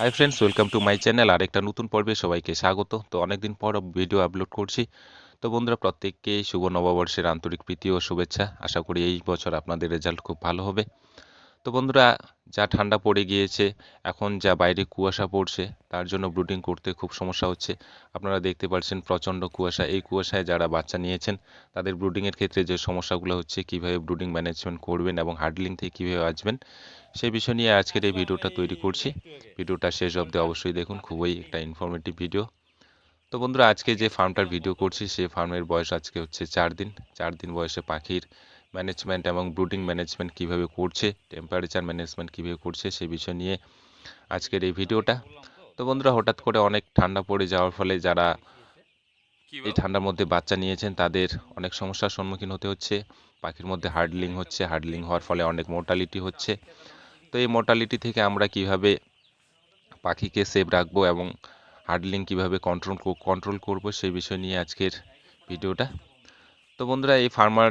Hi friends welcome to my channel আর একটা নতুন পর্বে সবাইকে স্বাগত। তো অনেকদিন পর ভিডিও আপলোড করছি। তো বন্ধুরা, প্রত্যেককে শুভ নববর্ষের আন্তরিক প্রীতি ও শুভেচ্ছা। আশা করি এই বছর আপনাদের রেজাল্ট খুব ভালো হবে। তো বন্ধুরা, যা ঠান্ডা পড়ে গিয়েছে, এখন যা বাইরে কুয়াশা পড়ছে, তার জন্য ব্রুডিং করতে খুব সমস্যা হচ্ছে। আপনারা দেখতে পাচ্ছেন প্রচণ্ড কুয়াশা। এই কুয়াশায় যারা বাচ্চা নিয়েছেন, তাদের ব্রুডিংয়ের ক্ষেত্রে যে সমস্যাগুলো হচ্ছে, কীভাবে ব্রুডিং ম্যানেজমেন্ট করবেন এবং হার্ডলিং থেকে কীভাবে আসবেন সেই বিষয় নিয়ে আজকের এই ভিডিওটা তৈরি করছি। ভিডিওটা শেষ অবধি অবশ্যই দেখুন খুবই একটা ইনফরমেটিভ ভিডিও তো বন্ধুরা আজকে যে ফার্মটার ভিডিও করছি সেই ফার্মের বয়স আজকে হচ্ছে চার দিন। চার দিন বয়সে পাখির ম্যানেজমেন্ট এবং ব্রুডিং ম্যানেজমেন্ট কীভাবে করছে টেম্পারেচার ম্যানেজমেন্ট কীভাবে করছে সেই বিষয় নিয়ে আজকের এই ভিডিওটা। তো বন্ধুরা হঠাৎ করে অনেক ঠান্ডা পড়ে যাওয়ার ফলে যারা এই ঠান্ডার মধ্যে বাচ্চা নিয়েছেন তাদের অনেক সমস্যার সম্মুখীন হতে হচ্ছে। পাখির মধ্যে হার্ডলিং হচ্ছে হার্ডলিং হওয়ার ফলে অনেক মোর্টালিটি হচ্ছে। তো এই মোর্টালিটি থেকে আমরা কীভাবে পাখিকে সেভ রাখব এবং হার্ডলিং কীভাবে কন্ট্রোল কন্ট্রোল করব সেই বিষয় নিয়ে আজকের ভিডিওটা। তো বন্ধুরা, এই ফার্মার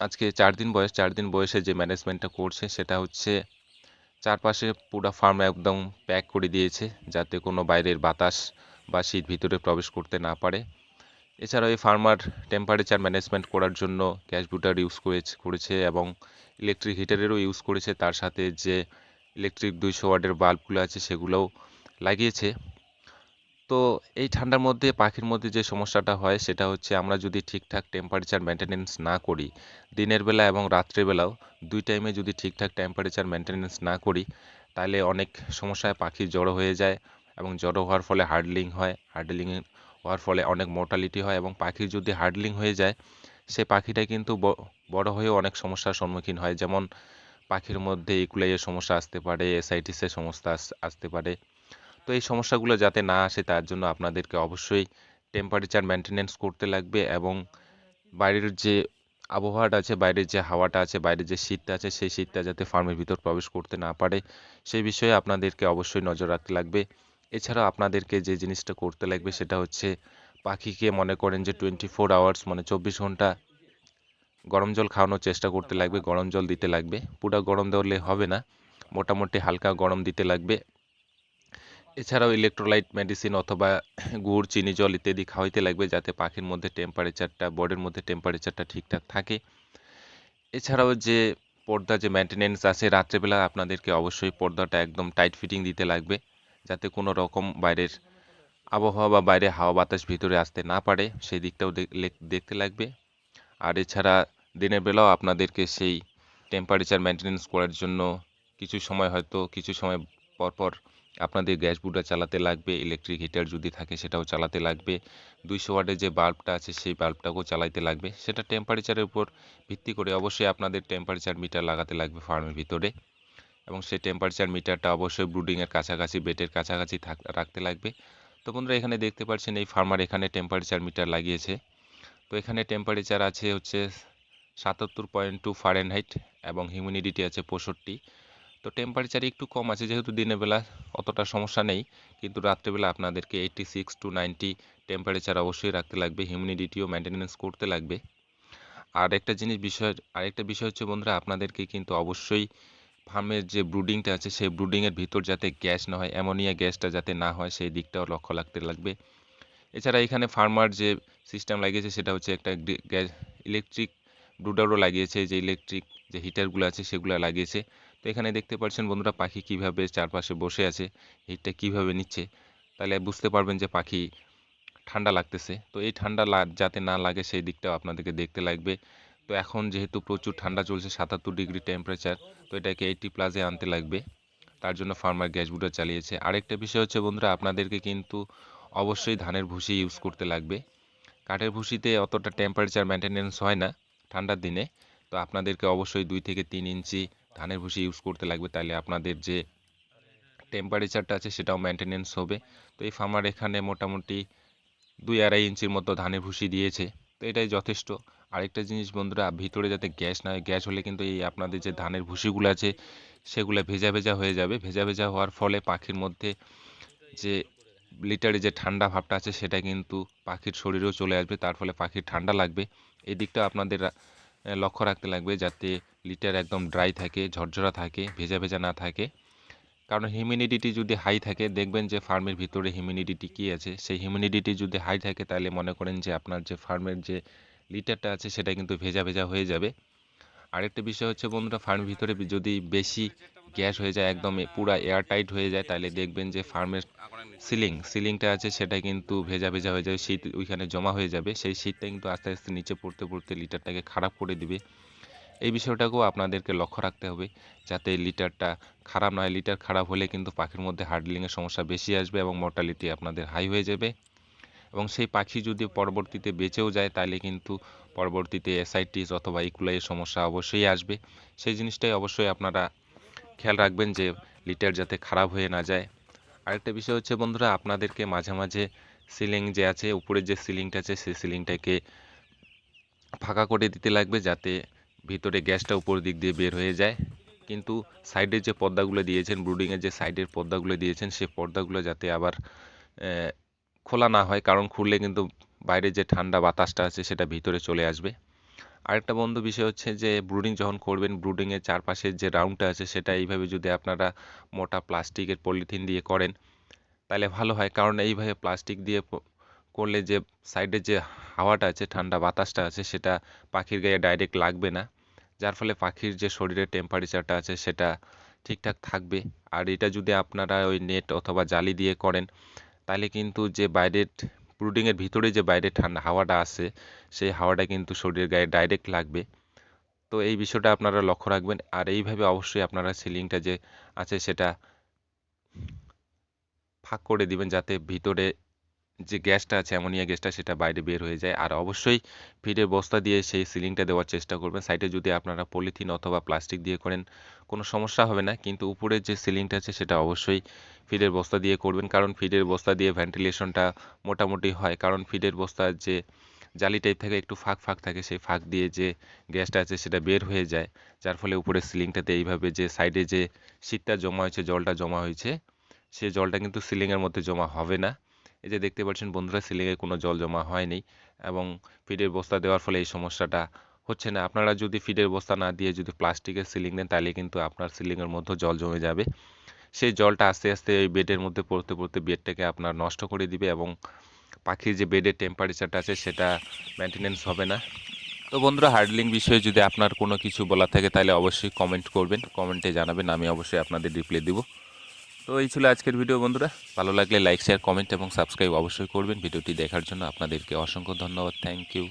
আজকে চার দিন বয়স, চার দিন বয়সে যে ম্যানেজমেন্টটা করছে সেটা হচ্ছে চারপাশে পুরো ফার্ম একদম প্যাক করে দিয়েছে যাতে কোনো বাইরের বাতাস বা শীত ভিতরে প্রবেশ করতে না পারে। এছাড়াও এই ফার্মার টেম্পারেচার ম্যানেজমেন্ট করার জন্য গ্যাস বুটার ইউজ করেছে এবং ইলেকট্রিক হিটারেরও ইউজ করেছে। তার সাথে যে ইলেকট্রিক দুইশো ওয়ার্ডের বাল্বগুলো আছে সেগুলোও লাগিয়েছে। তো এই ঠান্ডার মধ্যে, পাখির মধ্যে যে সমস্যাটা হয় সেটা হচ্ছে আমরা যদি ঠিকঠাক টেম্পারেচার মেনটেনেন্স না করি, দিনের বেলা এবং রাত্রেবেলাও দুই টাইমে যদি ঠিকঠাক টেম্পারেচার মেনটেনেন্স না করি, তাহলে অনেক সমস্যায় পাখি জড়ো হয়ে যায় এবং জড়ো হওয়ার ফলে হার্ডলিং হয়। হার্ডলিং হওয়ার ফলে অনেক মোর্টালিটি হয় এবং পাখির যদি হার্ডলিং হয়ে যায়, সে পাখিটা কিন্তু বড় হয়েও অনেক সমস্যার সম্মুখীন হয়। যেমন পাখির মধ্যে ইকুলাইয়ের সমস্যা আসতে পারে এসআইটিসের সমস্যা আসতে পারে। তো এই সমস্যাগুলো যাতে না আসে, তার জন্য আপনাদেরকে অবশ্যই টেম্পারেচার মেনটেনেন্স করতে লাগবে এবং বাইরের যে আবহাওয়াটা আছে, বাইরের যে হাওয়াটা আছে, বাইরের যে শীতটা আছে, সেই শীতটা যাতে ফার্মের ভিতর প্রবেশ করতে না পারে, সেই বিষয়ে আপনাদেরকে অবশ্যই নজর রাখতে লাগবে। এছাড়াও আপনাদেরকে যে জিনিসটা করতে লাগবে সেটা হচ্ছে পাখিকে মনে করেন যে টোয়েন্টি ফোর আওয়ার্স মানে চব্বিশ ঘণ্টা গরম জল খাওয়ানোর চেষ্টা করতে লাগবে গরম জল দিতে লাগবে। পুরো গরম দেওয়ালে হবে না মোটামুটি হালকা গরম দিতে লাগবে। এছাড়াও ইলেকট্রোলাইট মেডিসিন অথবা গুড় চিনি জল ইত্যাদি খাওয়াইতে লাগবে যাতে পাখির মধ্যে টেম্পারেচারটা বডির মধ্যে টেম্পারেচারটা ঠিকঠাক থাকে। এছাড়াও যে পর্দা যে মেনটেনেন্স আছে রাত্রেবেলা আপনাদেরকে অবশ্যই পর্দাটা একদম টাইট ফিটিং দিতে লাগবে। যাতে কোনো রকম বাইরের আবহাওয়া বা বাইরে হাওয়া বাতাস ভিতরে আসতে না পারে, সেই দিকটাও দেখতে লাগবে। আর এছাড়া দিনের বেলাও আপনাদেরকে সেই টেম্পারেচার মেনটেনেন্স করার জন্য কিছু সময় হয়তো, কিছু সময় পর পর আপনাদের গ্যাস বুটা চালাতে লাগবে ইলেকট্রিক হিটার যদি থাকে সেটাও চালাতে লাগবে, দুইশো ওয়াটের যে বাল্বটা আছে সেই বাল্বটাকেও চালাইতে লাগবে। সেটা টেম্পারেচারের উপর ভিত্তি করে অবশ্যই আপনাদের টেম্পারেচার মিটার লাগাতে লাগবে ফার্মের ভিতরে। এবং সেই টেম্পারেচার মিটারটা অবশ্যই ব্রুডিংয়ের কাছাকাছি বেটের কাছাকাছি রাখতে লাগবে। তো বন্ধুরা, এখানে দেখতে পাচ্ছেন এই ফার্মার এখানে টেম্পারেচার মিটার লাগিয়েছে। তো এখানে টেম্পারেচার আছে হচ্ছে সাতাত্তর পয়েন্ট টু ফারেনহাইট এবং হিউমিডিটি আছে পঁয়ষট্টি। তো টেম্পারেচার একটু কম আছে, যেহেতু দিনের বেলা অতটা সমস্যা নেই, কিন্তু রাত্রেবেলা আপনাদেরকে eighty six to ninety temperature অবশ্যই রাখতে লাগবে হিউমিডিটিও মেনটেনেন্স করতে লাগবে। আর একটা জিনিস বিষয়, আরেকটা বিষয় হচ্ছে বন্ধুরা, আপনাদেরকে কিন্তু অবশ্যই ফার্মের যে ব্রুডিংটা আছে, সেই ব্রুডিংয়ের ভিতর যাতে গ্যাস না হয়, অ্যামোনিয়া গ্যাসটা যাতে না হয়, সেই দিকটাও লক্ষ্য রাখতে লাগবে। এছাড়া এখানে ফার্মার যে সিস্টেম লাগিয়েছে, সেটা হচ্ছে একটা গ্যাস, ইলেকট্রিক ব্রুডারও লাগিয়েছে, যে ইলেকট্রিক যে হিটারগুলো আছে, সেগুলো লাগিয়েছে। তো এখানে দেখতে পাচ্ছেন বন্ধুরা, পাখি কীভাবে চারপাশে বসে আছে, হিটটা কীভাবে নিচ্ছে, তাহলে বুঝতে পারবেন যে পাখি ঠান্ডা লাগতেছে। তো এই ঠান্ডা যাতে না লাগে, সেই দিকটাও আপনাদেরকে দেখতে লাগবে। তো এখন যেহেতু প্রচুর ঠান্ডা চলছে, সাতাত্তর ডিগ্রি টেম্পারেচার তো এটাকে এইটি প্লাসে আনতে লাগবে। তার জন্য ফার্মার গ্যাস বুটার চালিয়েছে। আরেকটা বিষয় হচ্ছে বন্ধুরা, আপনাদেরকে কিন্তু অবশ্যই ধানের ভুসি ইউজ করতে লাগবে। কাঠের ভুসিতে অতটা টেম্পারেচার মেনটেনেন্স হয় না ঠান্ডার দিনে। তো আপনাদেরকে অবশ্যই দুই থেকে তিন ইঞ্চি ধানের ভুসি ইউজ করতে লাগবে। তাহলে আপনাদের যে টেম্পারেচারটা আছে, সেটাও মেনটেনেন্স হবে। তো এই ফার্মার এখানে মোটামুটি দুই আড়াই ইঞ্চির মতো ধানের ভুসি দিয়েছে। তো এটাই যথেষ্ট। আরেকটা জিনিস বন্ধুরা, ভিতরে যাতে গ্যাস না হয়, গ্যাস হলে কিন্তু এই আপনাদের যে ধানের ভুসিগুলো আছে, সেগুলো ভেজা ভেজা হয়ে যাবে। ভেজা ভেজা হওয়ার ফলে পাখির মধ্যে যে লিটারে যে ঠান্ডা ভাবটা আছে, সেটা কিন্তু পাখির শরীরেও চলে আসবে। তার ফলে পাখির ঠান্ডা লাগবে। এই দিকটা আপনাদের লক্ষ্য রাখতে লাগবে যাতে লিটার একদম ড্রাই থাকে, ঝরঝরা থাকে, ভেজা ভেজা না থাকে। কারণ হিউমিডিটি যদি হাই থাকে, দেখবেন যে ফার্মের ভিতরে হিউমিডিটি কী আছে। সেই হিউমিডিটি যদি হাই থাকে, তাহলে মনে করেন যে আপনার যে ফার্মের যে লিটারটা আছে সেটা কিন্তু ভেজা ভেজা হয়ে যাবে। আরেকটা বিষয় হচ্ছে বন্ধুরা ফার্মের ভিতরে যদি বেশি গ্যাস হয়ে যায়, একদম পুরা এয়ার টাইট হয়ে যায়, তাহলে দেখবেন যে ফার্মের সিলিং সিলিংটা আছে সেটা কিন্তু ভেজা ভেজা হয়ে যাবে, শীত ওইখানে জমা হয়ে যাবে। সেই শীতটা কিন্তু আস্তে আস্তে নিচে পড়তে পড়তে লিটারটাকে খারাপ করে দিবে। এই বিষয়টাকেও আপনাদেরকে লক্ষ্য রাখতে হবে, যাতে লিটারটা খারাপ না হয় লিটার খারাপ হলে কিন্তু পাখির মধ্যে হার্ডলিংয়ের সমস্যা বেশি আসবে এবং মর্টালিটি আপনাদের হাই হয়ে যাবে। এবং সেই পাখি যদি পরবর্তীতে বেঁচেও যায়, তাহলে কিন্তু পরবর্তীতে এসআইটিস অথবা ইকুলাইয়ের সমস্যা অবশ্যই আসবে। সেই জিনিসটাই অবশ্যই আপনারা খেয়াল রাখবেন যে লিটার যাতে খারাপ হয়ে না যায়। আরেকটা বিষয় হচ্ছে বন্ধুরা, আপনাদেরকে মাঝে মাঝে সিলিং যে আছে, উপরের যে সিলিংটা আছে, সেই সিলিংটাকে ফাঁকা করে দিতে লাগবে যাতে ভিতরে গ্যাসটা উপর দিক দিয়ে বের হয়ে যায়। কিন্তু সাইডের যে পর্দাগুলো দিয়েছেন ব্রুডিংয়ের যে সাইডের পর্দাগুলো দিয়েছেন সেই পর্দাগুলো যাতে আবার খোলা না হয়, কারণ খুললে কিন্তু বাইরে যে ঠান্ডা বাতাসটা আছে সেটা ভিতরে চলে আসবে। আরেকটা বন্ধু বিষয় হচ্ছে যে ব্রুডিং যখন করবেন ব্রুডিংয়ের চারপাশের যে রাউন্ডটা আছে সেটা এইভাবে যদি আপনারা মোটা প্লাস্টিকের পলিথিন দিয়ে করেন, তাহলে ভালো হয়। কারণ এইভাবে প্লাস্টিক দিয়ে করলে যে সাইডে যে হাওয়াটা আছে, ঠান্ডা বাতাসটা আছে, সেটা পাখির গায়ে ডাইরেক্ট লাগবে না। যার ফলে পাখির যে শরীরের টেম্পারেচারটা আছে সেটা ঠিকঠাক থাকবে। আর এটা যদি আপনারা ওই নেট অথবা জালি দিয়ে করেন তাহলে কিন্তু যে বাইরের ব্রুডিংয়ের ভিতরে যে বাইরে ঠান্ডা হাওয়াটা আছে, সেই হাওয়াটা কিন্তু শরীরের গায়ে ডাইরেক্ট লাগবে। তো এই বিষয়টা আপনারা লক্ষ্য রাখবেন। আর এইভাবে অবশ্যই আপনারা সিলিংটা যে আছে সেটা ফাঁক করে দিবেন যাতে ভিতরে যে গ্যাসটা আছে, অ্যামোনিয়া গ্যাসটা সেটা বাইরে বের হয়ে যায়। আর অবশ্যই ফিডের বস্তা দিয়ে সেই সিলিংটা দেওয়ার চেষ্টা করবেন। সাইডে যদি আপনারা পলিথিন অথবা প্লাস্টিক দিয়ে করেন, কোনো সমস্যা হবে না। কিন্তু উপরের যে সিলিংটা আছে, সেটা অবশ্যই ফিডের বস্তা দিয়ে করবেন। কারণ ফিডের বস্তা দিয়ে ভেন্টিলেশনটা মোটামুটি হয়। কারণ ফিডের বস্তার যে জালি টাইপ থাকে, একটু ফাঁক ফাঁক থাকে, সেই ফাঁক দিয়ে যে গ্যাসটা আছে, সেটা বের হয়ে যায়। যার ফলে উপরের সিলিংটাতে এইভাবে যে সাইডে যে শীতটা জমা হয়েছে, জলটা জমা হয়েছে, সে জলটা কিন্তু সিলিংয়ের মধ্যে জমা হবে না। এই যে দেখতে পাচ্ছেন বন্ধুরা, সিলিংয়ে কোনো জল জমা হয়নি এবং ফিডের বস্তা দেওয়ার ফলে এই সমস্যাটা হচ্ছে না। আপনারা যদি ফিডের বস্তা না দিয়ে যদি প্লাস্টিকের সিলিং দেন, তাহলে কিন্তু আপনার সিলিংয়ের মধ্যে জল জমে যাবে। সেই জলটা আস্তে আস্তে ওই বেডের মধ্যে পড়তে পড়তে বেডটাকে আপনার নষ্ট করে দিবে এবং পাখির যে বেডের টেম্পারেচারটা আছে, সেটা মেনটেনেন্স হবে না। তো বন্ধুরা হার্ডলিং বিষয়ে যদি আপনার কোনো কিছু বলার থাকে, তাহলে অবশ্যই কমেন্ট করবেন। কমেন্টে জানাবেন, আমি অবশ্যই আপনাদের রিপ্লাই দিব। তো এই ছিল আজকের ভিডিও, বন্ধুরা। ভালো লাগলে লাইক শেয়ার কমেন্ট এবং সাবস্ক্রাইব অবশ্যই করবেন। ভিডিওটি দেখার জন্য আপনাদেরকে অসংখ্য ধন্যবাদ। Thank you